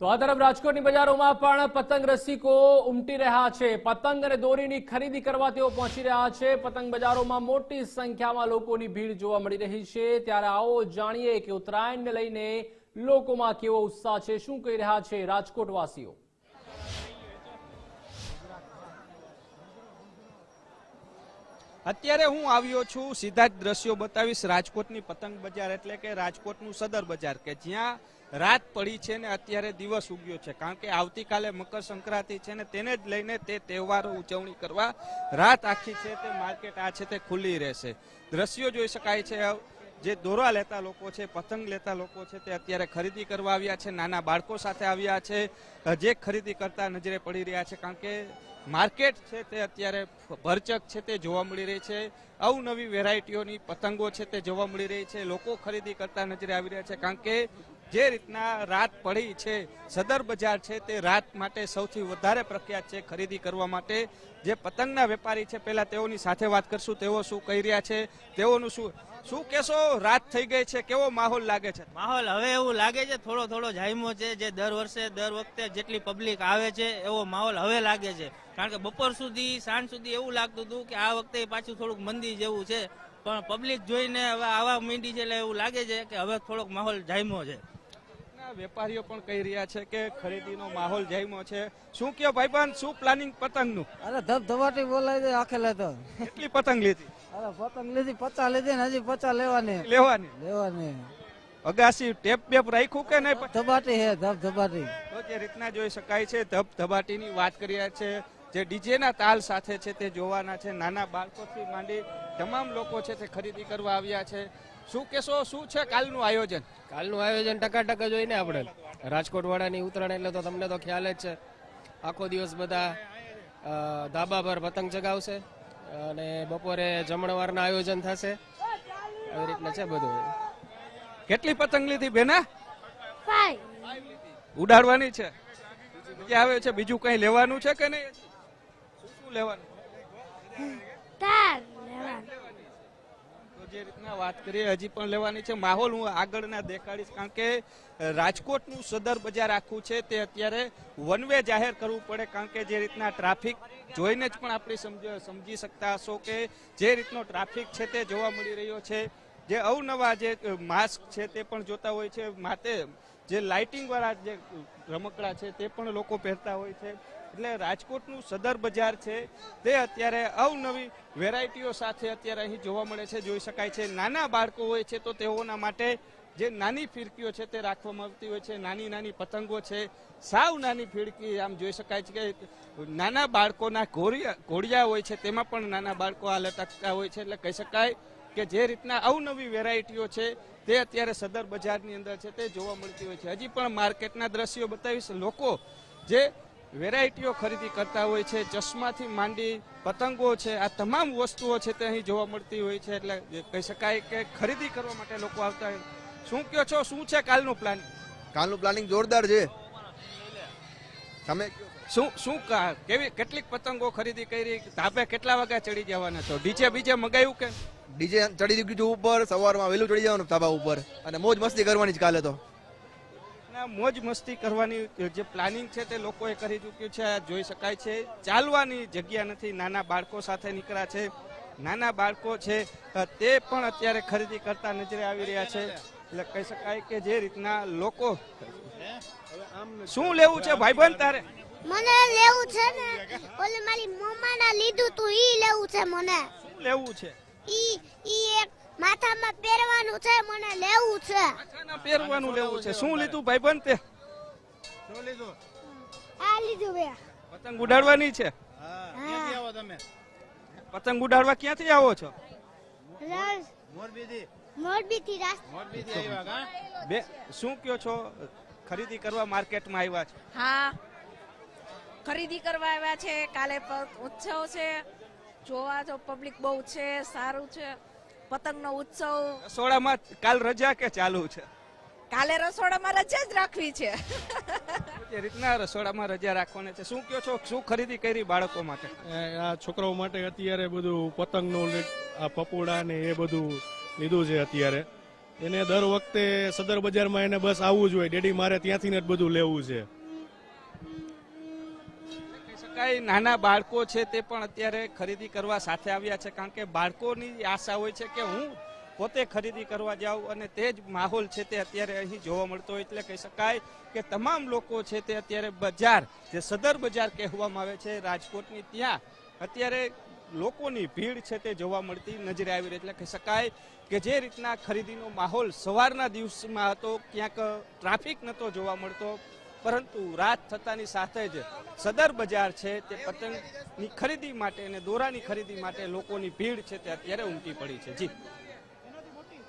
તો આ તરફ રાજકોટની બજારોમાં પણ પતંગ રસિકો ઉમટી રહ્યા છે. પતંગ અને દોરીની ખરીદી કરવા તેઓ પહોંચી રહ્યા છે. પતંગ બજારોમાં મોટી સંખ્યામાં લોકોની ભીડ જોવા મળી રહી છે. ત્યારે આવો જાણીએ કે ઉત્તરાયણને લઈને લોકોમાં કેવો ઉત્સાહ છે, શું કહી રહ્યા છે રાજકોટવાસીઓ? અત્યારે હું આવ્યો છું, સીધા જ દ્રશ્યો બતાવીશ. રાજકોટની પતંગ બજાર એટલે કે રાજકોટનું સદર બજાર, કે જ્યાં રાત પડી છે ને અત્યારે દિવસ ઉગ્યો છે. કારણ કે આવતીકાલે મકર સંક્રાંતિ છે ને તેને જ લઈને તે તહેવારો ઉજવણી કરવા રાત આખી છે તે માર્કેટ આ છે તે ખુલ્લી રહેશે. દ્રશ્યો જોઈ શકાય છે, જે દોરા લેતા લોકો છે, પતંગ લેતા લોકો છે તે અત્યારે ખરીદી કરવા આવ્યા છે. નાના બાળકો સાથે આવ્યા છે, જે ખરીદી કરતા નજરે પડી રહ્યા છે. કારણ કે માર્કેટ છે તે અત્યારે ભરચક છે તે જોવા મળી રહી છે. અવનવી વેરાયટીઓની પતંગો છે તે જોવા મળી રહી છે. લોકો ખરીદી કરતા નજરે આવી રહ્યા છે. કારણ કે જે રીતના રાત પડી છે, સદર બજાર છે, તે રાત માટે સૌથી વધારે પ્રખ્યાત છે ખરીદી કરવા માટે. જે પતંગના વેપારી છે, પહેલા તેઓની સાથે વાત કરશું, તેઓ શું કહી રહ્યા છે, તેઓનું શું શું કેશો રાત થઈ ગઈ છે, કેવો માહોલ લાગે છે? માહોલ હવે એવું લાગે છે, થોડો થોડો જાયમો છે, જે દર વર્ષે, દર વખતે જેટલી પબ્લિક આવે છે, એવો માહોલ હવે લાગે છે. કારણ કે બપોર સુધી, સાંજ સુધી એવું લાગતું હતું કે આ વખતે પાછું થોડુંક મંદી જેવું છે. પણ પબ્લિક જોઈને હવે આવા મીંડી છે એટલે એવું લાગે છે કે હવે થોડોક માહોલ જાયમો છે. વેપારીઓ પણ કહી રહ્યા છે કે ખરીદીનો માહોલ જામ્યો છે. શું કયો ભાઈબંધ? શું પ્લાનિંગ પતંગનું? અરે ધબધબાટી બોલાય છે આખેલે તો. કેટલી પતંગ લીધી? અરે પતંગ લીધી પચાસ લીધી ને હજી પચાસ લેવાની. લેવાની? લેવાની. અગાસી ટેપ બેપ રાખ્યું કે નહીં? ધબાટી હે ધબધબાટી તો જે રીતના જોઈ શકાય છે ધબ ધબાટીની વાત કરી રહ્યા છે. જે ડીજેના તાલ સાથે છે તે જોવાના છે. નાના બાળકોથી માંડી તમામ લોકો છે તે ખરીદી કરવા આવ્યા છે. શું કેશો શું છે કાલનું આયોજન? કાલનું આયોજન ટકા ટકા જોઈને આપણે. રાજકોટ વાળાની ઉત્તરાયણ એટલે તો તમને તો ખ્યાલ જ છે. આખો દિવસ બધા ધાબા પર પતંગ ચગાવશે અને બપોરે જમણવારના આયોજન થશે. આવી રીતના છે બધું. કેટલી પતંગ લીધી બેના ઉડાડવાની છે. આવે છે બીજું કઈ લેવાનું છે કે નહીં? શું શું લેવાનું? જે રીતના વાત કરીએ, હજી પણ લેવાની છે. માહોલ હું આગળના દેખાડીશ, કારણ કે રાજકોટનું સદર બજાર આખું છે, તે અત્યારે વન વે જાહેર કરવું પડે, કારણ કે જે રીતના ટ્રાફિક જોઈને જ પણ આપણે સમજી શકતા હશો કે જે રીતનો ટ્રાફિક છે તે જોવા મળી રહ્યો છે. જે અવનવા જે માસ્ક છે તે પણ જોતા હોય છે. માટે જે લાઇટિંગ વાળા જે રમકડા છે તે પણ લોકો પહેરતા હોય છે. એટલે રાજકોટનું સદર બજાર છે, તે અત્યારે અવનવી વેરાયટીઓ સાથે અત્યારે અહીં જોવા મળે છે, જોઈ શકાય છે. નાના બાળકો હોય છે તો તેઓના માટે જે નાની ફિરકીઓ છે તે રાખવામાં આવતી હોય છે, નાની નાની પતંગો છે, સાવ નાની ફિરકી આમ જોઈ શકાય છે કે નાના બાળકોના ઘોડિયા ઘોડિયા હોય છે, તેમાં પણ નાના બાળકો આ લટકતા હોય છે. એટલે કહી શકાય કે જે રીતના અવનવી વેરાયટીઓ છે તે અત્યારે સદર બજારની અંદર છે, તે જોવા મળતી હોય છે. હજી પણ માર્કેટના દ્રશ્યો બતાવીશ. લોકો જે વેરાયટીઓ ખરીદી કરતા હોય છે ચશ્માથી માંડી પતંગો છે આ તમામ વસ્તુઓ છે તે અહીં જોવા મળતી હોય છે એટલે કહી શકાય કે ખરીદી કરવા માટે લોકો આવતા હોય. શું કયો છો? શું છે કાલનું પ્લાન કાલનું પ્લાનિંગ જોરદાર છે. તમે શું શું કા- કેવી કેટલીક પતંગો ખરીદી કરી ધાબે કેટલા વાગ્યા ચડી જવાના છો? ડીજે બીજે મગાવ્યું કે? ડીજે ચડી ગયું ઉપર સવારમાં વહેલું ચડી જવાનું ધાબા ઉપર. અને મોજ મસ્તી કરવાની જ કાલે તો. મોજ મસ્તી કરવાની જે પ્લાનિંગ છે તે લોકોએ કરી ચૂક્યું છે. આ જોઈ શકાય છે. ચાલવાની જગ્યા નથી. નાના બાળકો સાથે નીકળ્યા છે. નાના બાળકો છે તે પણ અત્યારે ખરીદી કરતા નજરે આવી રહ્યા છે. એટલે કહી શકાય કે જે રીતના લોકો શું લેવું છે ભાઈબંધ તારે? મને લેવું છે ને. ઓલી મારી મમ્માના લીધું તું ઈ લેવું છે મને. શું લેવું છે? ઈ ઈ એક માથામાં પહેરવાનું છે મને લેવું છે. માથાના પહેરવાનું લેવું છે. શું લીધું ભાઈબંધ તે? આ લીધું બે. પતંગ ઉડાડવાની છે? પતંગ ઉડાડવા ક્યાંથી આવો છો? મોરબીથી. રાસ્તા બે શું કયો છો? ખરીદી કરવા માર્કેટમાં આવ્યા છો? હા. ખરીદી કરવા આવ્યા છે. કાલે ઉત્સવ છે. જોવા જો પબ્લિક બહુ છે સારું છે. પતંગનો ઉત્સવ. રસોડામાં કાલ રજા કે ચાલુ છે? કાલે રસોડામાં રજા જ રાખવી છે. જે રીતના રસોડામાં રજા રાખવાની છે? શું કયો છો? શું ખરીદી કરી બાળકો માટે? આ છોકરાઓ માટે અત્યારે બધું પતંગનું આ પપોડા ને એ બધું લીધું છે અત્યારે. એને દર વખતે સદર બજારમાં એને બસ આવવું જ હોય. ડેડી મારે ત્યાંથી ને જ બધું લેવું છે. શકાય નાના બાળકો છે તે પણ અત્યારે ખરીદી કરવા સાથે આવ્યા છે, કારણ કે બાળકોની આશા હોય છે કે હું પોતે ખરીદી કરવા જાઉં અને તે જ માહોલ છે તે અત્યારે અહીં જોવા મળતો હોય, એટલે કહી શકાય કે તમામ લોકો છે તે અત્યારે બજાર, જે સદર બજાર કહેવામાં આવે છે, રાજકોટની ત્યાં અત્યારે લોકોની ભીડ છે તે જોવા મળતી નજરે આવી રહી, એટલે કહી શકાય કે જે રીતના ખરીદીનો માહોલ સવારના દિવસમાં હતો, ક્યાંક ટ્રાફિક નહોતો જોવા મળતો પરંતુ રાત થતાની સાથે જ સદર બજાર છે તે પતંગની ખરીદી માટે અને દોરાની ખરીદી માટે લોકોની ભીડ છે તે અત્યારે ઉમટી પડી છે. જી.